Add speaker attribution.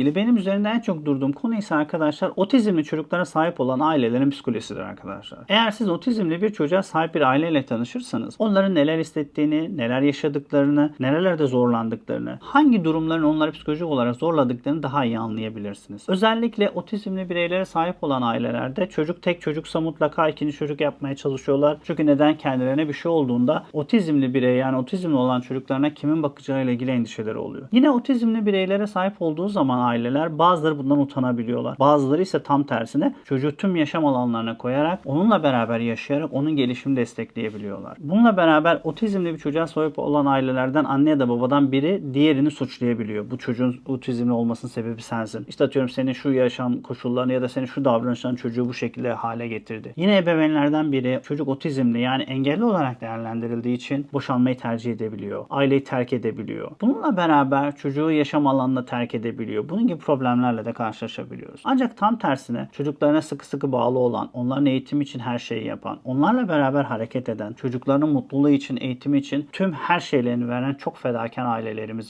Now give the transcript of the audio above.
Speaker 1: Benim üzerinde en çok durduğum konu ise arkadaşlar otizmli çocuklara sahip olan ailelerin psikolojisidir arkadaşlar. Eğer siz otizmli bir çocuğa sahip bir aileyle tanışırsanız onların neler hissettiğini, neler yaşadıklarını, nerelerde zorlandıklarını, hangi durumların onları psikolojik olarak zorladıklarını daha iyi anlayabilirsiniz. Özellikle otizmli bireylere sahip olan ailelerde çocuk tek çocuksa mutlaka ikinci çocuk yapmaya çalışıyorlar. Çünkü neden kendilerine bir şey olduğunda otizmli birey yani otizmli olan çocuklarına kimin bakacağıyla ilgili endişeleri oluyor. Yine otizmli bireylere sahip olduğu zaman aileler bazıları bundan utanabiliyorlar. Bazıları ise tam tersine çocuğu tüm yaşam alanlarına koyarak onunla beraber yaşayarak onun gelişimini destekleyebiliyorlar. Bununla beraber otizmli bir çocuğa sahip olan ailelerden anne ya da babadan biri diğerini suçlayabiliyor. Bu çocuğun otizmli olmasının sebebi sensin. İşte atıyorum senin şu yaşam koşullarını ya da senin şu davranışların çocuğu bu şekilde hale getirdi. Yine ebeveynlerden biri çocuk otizmli yani engelli olarak değerlendirildiği için boşanmayı tercih edebiliyor. Aileyi terk edebiliyor. Bununla beraber çocuğu yaşam alanına terk edebiliyor. Bunun gibi problemlerle de karşılaşabiliyoruz. Ancak tam tersine çocuklarına sıkı sıkı bağlı olan, onların eğitimi için her şeyi yapan, onlarla beraber hareket eden, çocuklarının mutluluğu için, eğitimi için tüm her şeylerini veren çok fedakar ailelerimiz